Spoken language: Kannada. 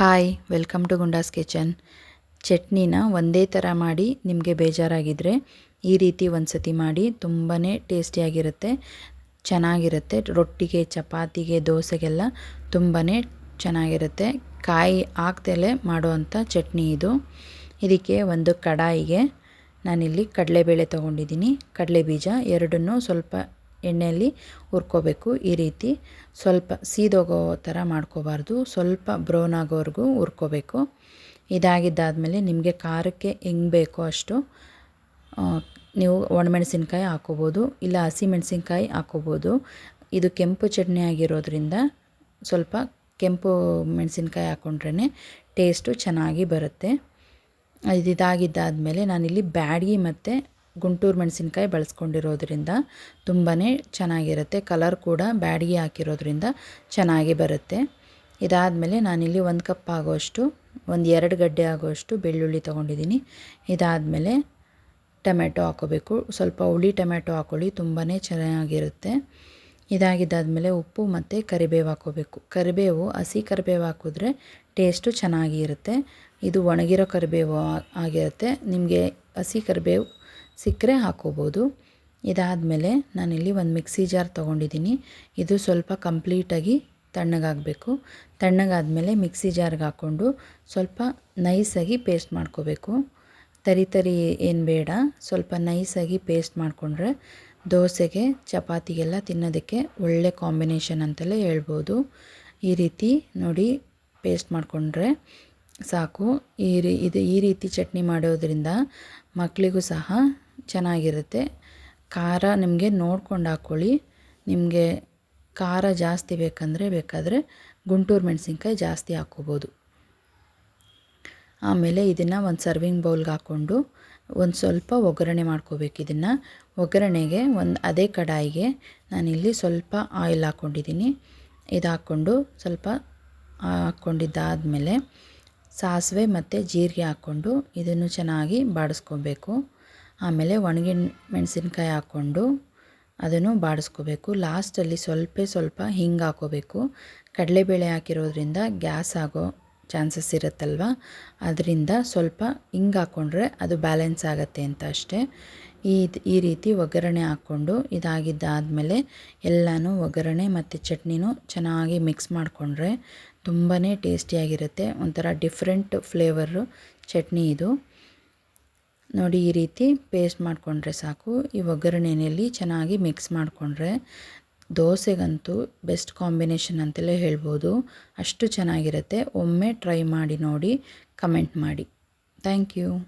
Hi, welcome to Gundas kitchen. ಚಟ್ನಿನ ಒಂದೇ ಥರ ಮಾಡಿ ನಿಮಗೆ ಬೇಜಾರಾಗಿದ್ದರೆ ಈ ರೀತಿ ಒಂದು ಸತಿ ಮಾಡಿ ತುಂಬಾ ಟೇಸ್ಟಿಯಾಗಿರುತ್ತೆ, ಚೆನ್ನಾಗಿರುತ್ತೆ. ರೊಟ್ಟಿಗೆ, ಚಪಾತಿಗೆ, ದೋಸೆಗೆಲ್ಲ ತುಂಬಾ ಚೆನ್ನಾಗಿರುತ್ತೆ. ಕಾಯಿ ಹಾಕ್ದಲೇ ಮಾಡುವಂಥ ಚಟ್ನಿ ಇದು. ಇದಕ್ಕೆ ಒಂದು ಕಡಾಯಿಗೆ ನಾನಿಲ್ಲಿ ಕಡಲೆಬೇಳೆ ತೊಗೊಂಡಿದ್ದೀನಿ. ಕಡಲೆ ಬೀಜ ಎರಡನ್ನೂ ಸ್ವಲ್ಪ ಎಣ್ಣೆಯಲ್ಲಿ ಹುರ್ಕೋಬೇಕು. ಈ ರೀತಿ ಸ್ವಲ್ಪ ಸೀದೋಗೋ ಥರ ಮಾಡ್ಕೋಬಾರ್ದು. ಸ್ವಲ್ಪ ಬ್ರೌನ್ ಆಗೋವರೆಗೂ ಹುರ್ಕೋಬೇಕು. ಇದಾಗಿದ್ದಾದಮೇಲೆ ನಿಮಗೆ ಖಾರಕ್ಕೆ ಹೆಂಗೆ ಬೇಕೋ ಅಷ್ಟು ನೀವು ಒಣಮೆಣಸಿನ್ಕಾಯಿ ಹಾಕೋಬೋದು, ಇಲ್ಲ ಹಸಿಮೆಣಸಿನ್ಕಾಯಿ ಹಾಕೋಬೋದು. ಇದು ಕೆಂಪು ಚಟ್ನಿ ಆಗಿರೋದ್ರಿಂದ ಸ್ವಲ್ಪ ಕೆಂಪು ಮೆಣಸಿನ್ಕಾಯಿ ಹಾಕ್ಕೊಂಡ್ರೇ ಟೇಸ್ಟು ಚೆನ್ನಾಗಿ ಬರುತ್ತೆ. ಇದಾಗಿದ್ದಾದಮೇಲೆ ನಾನಿಲ್ಲಿ ಬ್ಯಾಡಗಿ ಮತ್ತು ಗುಂಟೂರು ಮೆಣಸಿನ್ಕಾಯಿ ಬಳಸ್ಕೊಂಡಿರೋದ್ರಿಂದ ತುಂಬಾ ಚೆನ್ನಾಗಿರುತ್ತೆ. ಕಲರ್ ಕೂಡ ಬ್ಯಾಡಿಗೆ ಹಾಕಿರೋದ್ರಿಂದ ಚೆನ್ನಾಗಿ ಬರುತ್ತೆ. ಇದಾದಮೇಲೆ ನಾನಿಲ್ಲಿ ಒಂದು ಕಪ್ ಆಗೋಷ್ಟು, ಒಂದು ಎರಡು ಗಡ್ಡೆ ಆಗೋಷ್ಟು ಬೆಳ್ಳುಳ್ಳಿ ತೊಗೊಂಡಿದ್ದೀನಿ. ಇದಾದಮೇಲೆ ಟೊಮೆಟೊ ಹಾಕೋಬೇಕು. ಸ್ವಲ್ಪ ಹುಳಿ ಟೊಮೆಟೊ ಹಾಕೊಳ್ಳಿ ತುಂಬಾ ಚೆನ್ನಾಗಿರುತ್ತೆ. ಇದಾಗಿದ್ದಾದಮೇಲೆ ಉಪ್ಪು ಮತ್ತು ಕರಿಬೇವು ಹಾಕೋಬೇಕು. ಕರಿಬೇವು, ಹಸಿ ಕರಿಬೇವು ಹಾಕಿದ್ರೆ ಟೇಸ್ಟು ಚೆನ್ನಾಗಿರುತ್ತೆ. ಇದು ಒಣಗಿರೋ ಕರಿಬೇವು ಆಗಿರುತ್ತೆ. ನಿಮಗೆ ಹಸಿ ಕರಿಬೇವು ಸಿಕ್ಕರೆ ಹಾಕೋಬೋದು. ಇದಾದಮೇಲೆ ನಾನಿಲ್ಲಿ ಒಂದು ಮಿಕ್ಸಿ ಜಾರ್ ತೊಗೊಂಡಿದ್ದೀನಿ. ಇದು ಸ್ವಲ್ಪ ಕಂಪ್ಲೀಟಾಗಿ ತಣ್ಣಗಾಗಬೇಕು. ತಣ್ಣಗಾದಮೇಲೆ ಮಿಕ್ಸಿ ಜಾರ್ಗೆ ಹಾಕ್ಕೊಂಡು ಸ್ವಲ್ಪ ನೈಸಾಗಿ ಪೇಸ್ಟ್ ಮಾಡ್ಕೋಬೇಕು. ತರಿ ತರಿ ಏನು ಬೇಡ. ಸ್ವಲ್ಪ ನೈಸಾಗಿ ಪೇಸ್ಟ್ ಮಾಡಿಕೊಂಡ್ರೆ ದೋಸೆಗೆ, ಚಪಾತಿಗೆಲ್ಲ ತಿನ್ನೋದಕ್ಕೆ ಒಳ್ಳೆ ಕಾಂಬಿನೇಷನ್ ಅಂತಲೇ ಹೇಳ್ಬೋದು. ಈ ರೀತಿ ನೋಡಿ ಪೇಸ್ಟ್ ಮಾಡಿಕೊಂಡ್ರೆ ಸಾಕು. ಈ ರೀ, ಇದು ಈ ರೀತಿ ಚಟ್ನಿ ಮಾಡೋದ್ರಿಂದ ಮಕ್ಕಳಿಗೂ ಸಹ ಚೆನ್ನಾಗಿರುತ್ತೆ. ಖಾರ ನಿಮಗೆ ನೋಡ್ಕೊಂಡು ಹಾಕ್ಕೊಳ್ಳಿ ನಿಮಗೆ ಖಾರ ಜಾಸ್ತಿ ಬೇಕಂದರೆ ಬೇಕಾದರೆ ಗುಂಟೂರು ಮೆಣಸಿನ್ಕಾಯಿ ಜಾಸ್ತಿ ಹಾಕ್ಕೋಬೋದು ಆಮೇಲೆ ಇದನ್ನು ಒಂದು ಸರ್ವಿಂಗ್ ಬೌಲ್ಗೆ ಹಾಕ್ಕೊಂಡು ಒಂದು ಸ್ವಲ್ಪ ಒಗ್ಗರಣೆ ಮಾಡ್ಕೋಬೇಕು ಇದನ್ನು. ಒಗ್ಗರಣೆಗೆ ಒಂದು ಅದೇ ಕಡಾಯಿಗೆ ನಾನಿಲ್ಲಿ ಸ್ವಲ್ಪ ಆಯಿಲ್ ಹಾಕ್ಕೊಂಡಿದ್ದೀನಿ ಇದು ಹಾಕ್ಕೊಂಡು ಸ್ವಲ್ಪ ಹಾಕ್ಕೊಂಡಿದ್ದಾದಮೇಲೆ ಸಾಸಿವೆ ಮತ್ತು ಜೀರಿಗೆ ಹಾಕ್ಕೊಂಡು ಇದನ್ನು ಚೆನ್ನಾಗಿ ಬಾಡಿಸ್ಕೊಬೇಕು. ಆಮೇಲೆ ಒಣಗಿನ ಮೆಣಸಿನ್ಕಾಯಿ ಹಾಕ್ಕೊಂಡು ಅದನ್ನು ಬಾಡಿಸ್ಕೋಬೇಕು. ಲಾಸ್ಟಲ್ಲಿ ಸ್ವಲ್ಪ ಸ್ವಲ್ಪ ಹಿಂಗೆ ಹಾಕ್ಕೋಬೇಕು ಕಡಲೆಬೇಳೆ ಹಾಕಿರೋದ್ರಿಂದ ಗ್ಯಾಸ್ ಆಗೋ ಚಾನ್ಸಸ್ ಇರುತ್ತಲ್ವ? ಅದರಿಂದ ಸ್ವಲ್ಪ ಹಿಂಗೆ ಹಾಕ್ಕೊಂಡ್ರೆ ಅದು ಬ್ಯಾಲೆನ್ಸ್ ಆಗುತ್ತೆ ಅಂತ ಅಷ್ಟೇ. ಈ ಈ ರೀತಿ ಒಗ್ಗರಣೆ ಹಾಕ್ಕೊಂಡು ಇದಾಗಿದ್ದಾದಮೇಲೆ ಎಲ್ಲನೂ ಒಗ್ಗರಣೆ ಮತ್ತು ಚಟ್ನಿನೂ ಚೆನ್ನಾಗಿ ಮಿಕ್ಸ್ ಮಾಡಿಕೊಂಡ್ರೆ ತುಂಬಾ ಟೇಸ್ಟಿಯಾಗಿರುತ್ತೆ. ಒಂಥರ ಡಿಫ್ರೆಂಟ್ ಫ್ಲೇವರು ಚಟ್ನಿ ಇದು. ನೋಡಿ ಈ ರೀತಿ ಪೇಸ್ಟ್ ಮಾಡಿಕೊಂಡ್ರೆ ಸಾಕು. ಈ ಒಗ್ಗರಣೆಯಲ್ಲಿ ಚೆನ್ನಾಗಿ ಮಿಕ್ಸ್ ಮಾಡಿಕೊಂಡ್ರೆ ದೋಸೆಗಂತೂ ಬೆಸ್ಟ್ ಕಾಂಬಿನೇಷನ್ ಅಂತಲೇ ಹೇಳ್ಬೋದು. ಅಷ್ಟು ಚೆನ್ನಾಗಿರುತ್ತೆ. ಒಮ್ಮೆ ಟ್ರೈ ಮಾಡಿ ನೋಡಿ, ಕಮೆಂಟ್ ಮಾಡಿ. Thank you.